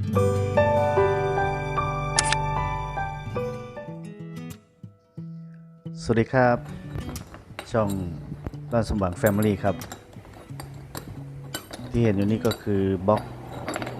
สวัสดีครับ ช่องบ้านสมหวังแฟมิลี่ครับ ที่เห็นอยู่นี่ก็คือบล็อก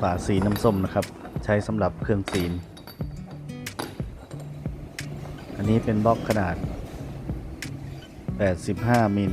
ฝาสีน้ำส้มนะครับ ใช้สำหรับเครื่องสีนอันนี้เป็นบล็อกขนาด 85 มิล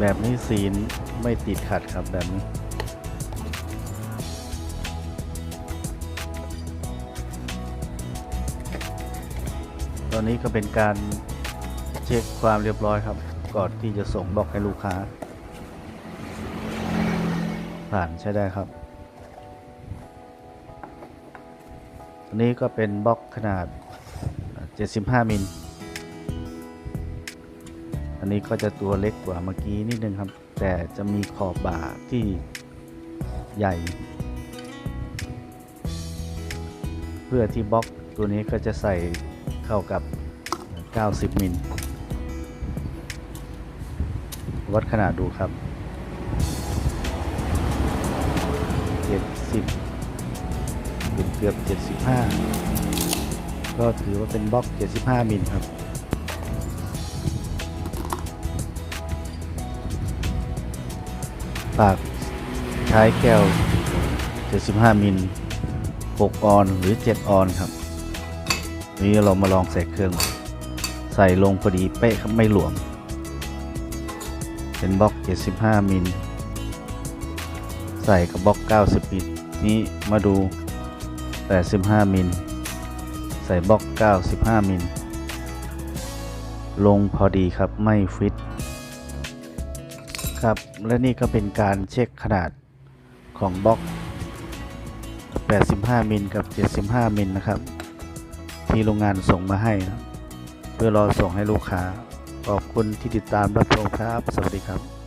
แบบนี้ซีนไม่ติดขัดครับแบบนี้ตอนนี้ก็เป็นการเช็คความเรียบร้อยครับ ก่อนที่จะส่งบล็อกให้ลูกค้า ผ่านใช้ได้ครับอันนี้ก็เป็นบล็อกขนาด 75 มิล นี้ก็จะตัวเล็กกว่าเมื่อกี้นิดนึงครับ แต่จะมีขอบบ่าที่ใหญ่ เพื่อที่บล็อกตัวนี้ก็จะใส่เข้ากับ 90 มิล วัดขนาดดูครับ 70เป็นเกือบ75 ก็ถือว่าเป็นบล็อก 75 มิลครับ ปากใช้แก้ว 75 มิล 6 ออนหรือ 7 ออนครับนี้เรามาลองใส่เครื่อง ใส่ลงพอดีเป๊ะครับไม่หลวม เป็นบล็อก 75 มิล ใส่กับบล็อก 90 มิล นี้มาดู 85 มิล ใส่บล็อก 95 มิล ลงพอดีครับไม่ฟิต ครับ และนี่ก็เป็นการเช็คขนาดของบล็อก 85 มิลกับ 75 มิลนะครับ ที่โรงงานส่งมาให้นะเพื่อรอส่งให้ลูกค้า ขอบคุณที่ติดตามรับชมครับ สวัสดีครับ